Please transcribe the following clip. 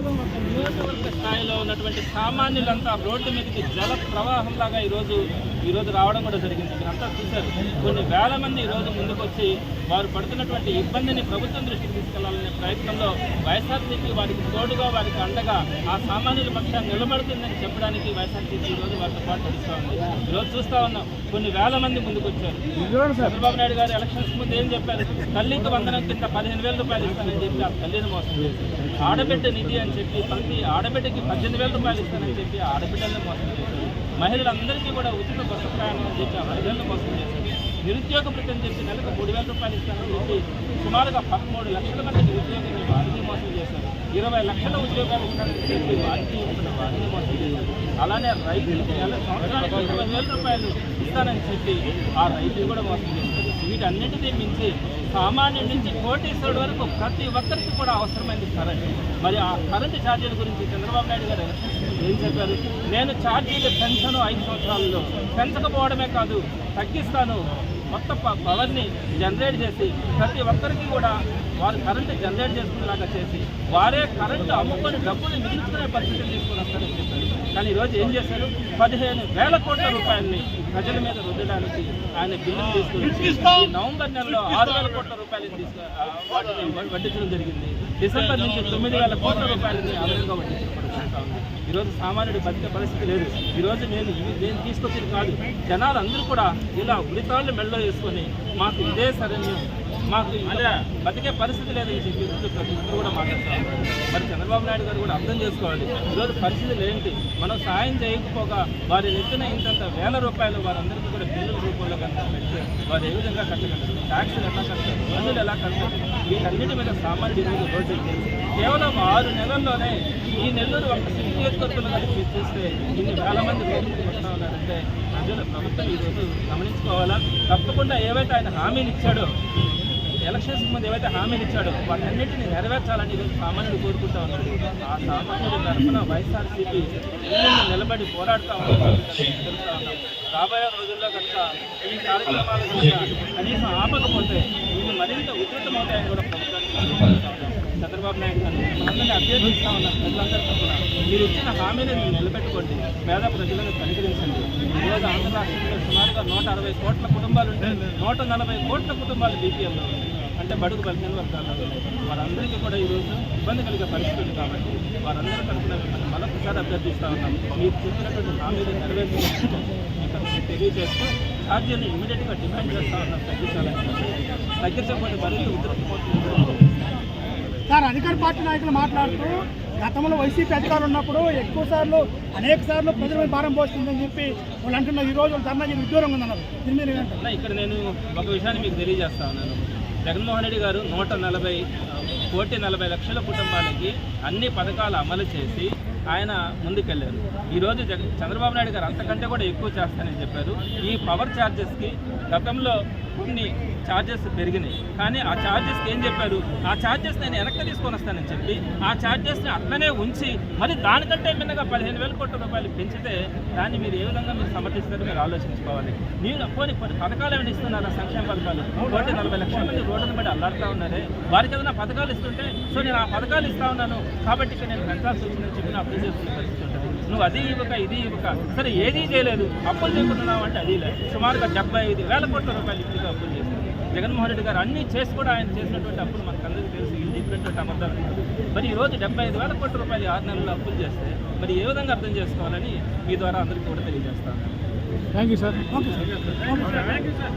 నియోజకవర్గ స్థాయిలో ఉన్నటువంటి సామాన్యులంతా రోడ్డు మీదకి జల ప్రవాహంలాగా ఈరోజు ఈరోజు రావడం కూడా జరిగింది. మీరంతా చూశారు. కొన్ని వేల మంది ఈరోజు ముందుకొచ్చి వారు పడుతున్నటువంటి ఇబ్బందిని ప్రభుత్వం దృష్టికి తీసుకెళ్ళాలనే ప్రయత్నంలో వైఎస్ఆర్సీపీ వారికి తోడుగా వారికి అండగా ఆ సామాన్యుల పక్షాన్ని నిలబడుతుందని చెప్పడానికి వైఎస్ఆర్సీపీ ఈరోజు వారితో పాటు నడుస్తూ ఉంది. ఈరోజు చూస్తా ఉన్నాం. కొన్ని వేల మంది ముందుకొచ్చారు. చంద్రబాబు నాయుడు గారు ఎలక్షన్స్ ముందు ఏం చెప్పారు? తల్లికి వందనం కింద పదిహేను వేల రూపాయలు ఇస్తానని చెప్పి ఆ తల్లిని మోసం చేశారు. ఆడబిడ్డ నిధి అని చెప్పి ప్రతి ఆడబిడ్డకి పద్దెనిమిది వేల రూపాయలు ఇస్తానని చెప్పి ఆడబిడ్డలను ఆడబిడ్డల్ని మోసం చేశారు. మహిళలందరికీ కూడా ఉచిత బస్సు ప్రయాణం అని చెప్పి ఆ మహిళలను మోసం చేశారు. నిరుద్యోగ వృత్తి అని చెప్పి నెలకు మూడు వేల రూపాయలు ఇస్తానని చెప్పి సుమారుగా పదమూడు లక్షల మంది నిరుద్యోగుల్ని వారిని మోసం చేశారు. ఇరవై లక్షల ఉద్యోగాలు ఇస్తానని చెప్పి వారికి ఇస్తున్న వారిని మోసం చేశారు. అలానే రైతులకు నెల సంవత్సరానికి ఇరవై వేల రూపాయలు ఇస్తానని చెప్పి ఆ రైతులు కూడా మోసం చేస్తారు వీటన్నిటినీ మించి సామాన్యుడి నుంచి కోటేశ్వరుడు వరకు ప్రతి ఒక్కరికి కూడా అవసరమైంది కరెంట్. మరి ఆ కరెంటు ఛార్జీల గురించి చంద్రబాబు నాయుడు గారు ఏం చెప్పారు? నేను ఛార్జీలు పెంచను ఐదు సంవత్సరాల్లో పెంచకపోవడమే కాదు తగ్గిస్తాను. మొత్తం ప- పవర్ని జనరేట్ చేసి ప్రతి ఒక్కరికి కూడా వారు కరెంటు జనరేట్ చేసుకునేలాగా చేసి వారే కరెంటు అమ్ముకొని డబ్బులు మిగుల్చుకునే పరిస్థితి తీసుకుని వస్తారని చెప్పారు. కానీ ఈరోజు ఏం చేశారు? పదిహేను వేల కోట్ల రూపాయలని ప్రజల మీద రుద్దడానికి ఆయన బిల్లులు తీసుకుని నవంబర్ నెలలో ఆరు వేల కోట్ల రూపాయలు తీసుకు వాటిని వడ్డించడం జరిగింది. డిసెంబర్ నుంచి తొమ్మిది వేల కోట్ల రూపాయలని అదనంగా వడ్డించడం ఈరోజు సామాన్యుడు బతికే పరిస్థితి లేదు. ఈరోజు నేను నేను తీసుకొచ్చింది కాదు. జనాలు అందరూ కూడా ఇలా ఉరితాళ్ళు మెళ్ళలో వేసుకొని మాకు ఇదే శరణ్యం. మాకు అంటే బతికే పరిస్థితి లేదని చెప్పి ప్రతి ఒక్కరు కూడా మాట్లాడుతున్నారు. మరి చంద్రబాబు నాయుడు గారు కూడా అర్థం చేసుకోవాలి. ఈరోజు పరిస్థితులు ఏంటి మనం సాయం చేయకపోగా వారి నెత్తిన ఇంతంత వేల రూపాయలు వారందరికీ కూడా బిల్లుల రూపంలో కనుక పెడితే వారు ఏ విధంగా కట్టగలరు? ట్యాక్సులు ఎలా కడతారు పన్నులు ఎలా కడతారు వీటన్నిటి మీద సామాన్యుడు రోజు కేవలం ఆరు నెలల్లోనే ఈ నెల్లూరు ఒక సిటీ నియోజకవర్గంలో కలిపి మీరు చూస్తే ఇన్ని వేల మంది రోడ్డుకి వస్తూ ఉన్నారంటే ప్రజలు ప్రభుత్వం ఈరోజు గమనించుకోవాలా? తప్పకుండా ఏవైతే ఆయన హామీలు ఇచ్చాడో ఎలక్షన్స్ ముందు ఏవైతే హామీలు ఇచ్చాడో వాటన్నిటిని నెరవేర్చాలని ఈరోజు సామాన్యుడు కోరుకుంటా ఉన్నాడు. ఆ సామాన్యుడు తరఫున వైఎస్ఆర్సీపీ నిలబడి పోరాడుతూ ఉన్నాడు ఉన్నాం రాబోయే రోజుల్లో కనుక ఈ కార్యక్రమాలు కనుక కనీసం ఆపకపోతే ఇవి మరింత ఉధృతమవుతాయని కూడా ప్రభుత్వానికి చంద్రబాబు నాయుడు గారు మనందరినీ అభ్యర్థిస్తా ఉన్నాం. ప్రజలందరూ తరఫున మీరు ఇచ్చిన హామీని నిలబెట్టుకోండి. పేద ప్రజలను కనికరించండి. ఈరోజు ఆంధ్ర రాష్ట్రంలో సుమారుగా నూట అరవై కోట్ల కుటుంబాలు ఉంటే నూట నలభై కోట్ల కుటుంబాలు బీపీఎంలో అంటే బడుగు బలహీన వర్గాల్లో. వారందరికీ కూడా ఈరోజు ఇబ్బంది కలిగే పరిస్థితి ఉంది కాబట్టి వారందరూ మిమ్మల్ని మరొకసారి అభ్యర్థిస్తా ఉన్నాం మీరు చెప్పినటువంటి హామీలు నెరవేర్చుకుంటాం మీకు తెలియజేస్తూ ఛార్జీని ఇమీడియట్గా డిమాండ్ చేస్తా ఉన్నాం తగ్గించాలని తగ్గించకపోతే మరింత ఉధృతమవుతుంది సార్ అధికార పార్టీ నాయకులు మాట్లాడుతూ గతంలో వైసీపీ అధికారులు ఉన్నప్పుడు ఎక్కువ సార్లు అనేక సార్లు ప్రజల మీద భారం పోస్తుందని చెప్పి వాళ్ళు అంటున్నారు. ఈ రోజు ధర్నా చేసి ఉద్యోగం ఉందన్నారు దీని మీద ఇక్కడ నేను ఒక విషయాన్ని మీకు తెలియజేస్తా ఉన్నాను. జగన్మోహన్ రెడ్డి గారు నూట నలభై కోటి నలభై లక్షల కుటుంబాలకి అన్ని పథకాలు అమలు చేసి ఆయన ముందుకెళ్ళారు ఈరోజు జగ చంద్రబాబు నాయుడు గారు అంతకంటే కూడా ఎక్కువ చేస్తానని చెప్పారు. ఈ పవర్ ఛార్జెస్కి గతంలో కొన్ని ఛార్జెస్ పెరిగినాయి. కానీ ఆ ఛార్జెస్కి ఏం చెప్పారు? ఆ ఛార్జెస్ నేను వెనక్కి తీసుకొని వస్తానని చెప్పి ఆ ఛార్జెస్ని అట్లనే ఉంచి మరి దానికంటే మిన్నగా పదిహేను వేల కోట్ల రూపాయలు పెంచితే దాన్ని మీరు ఏ విధంగా మీరు సమర్థిస్తారో మీరు ఆలోచించుకోవాలి. మీరు పోనీ కొన్ని పథకాలు ఏమైనా ఇస్తున్నారు సంక్షేమ పథకాలు? కోటి నలభై లక్షల మంది రోడ్డును బట్టి అల్లాడుతూ ఉన్నారే? వారికి ఏదైనా పథకాలు ఇస్తుంటే సో నేను ఆ పథకాలు ఇస్తా ఉన్నాను కాబట్టి నేను పెంచాల్సి వచ్చిందని చెప్పి నా అప్లై చేసుకునే పరిస్థితి ఉంటుంది నువ్వు అది ఇవ్వక ఇది ఇవ్వక. సరే ఏదీ చేయలేదు. అప్పులు చేయకుంటున్నావు అంటే అది లేదు. సుమారుగా డెబ్బై ఐదు వేల కోట్ల రూపాయలు ఇప్పుడు అప్పులు చేశారు. జగన్మోహన్ రెడ్డి గారు అన్నీ చేసి కూడా ఆయన చేసినటువంటి అప్పులు మనకు అందరికీ తెలుసు. ఇది చెప్పినటువంటి అబద్ధాలు. మరి ఈ రోజు డెబ్బై ఐదు వేల కోట్ల రూపాయలు ఆరు నెలల్లో అప్పులు చేస్తే మరి ఏ విధంగా అర్థం చేసుకోవాలని మీ ద్వారా అందరికీ కూడా తెలియజేస్తాను thank you sir. Okay sir. Thank you sir.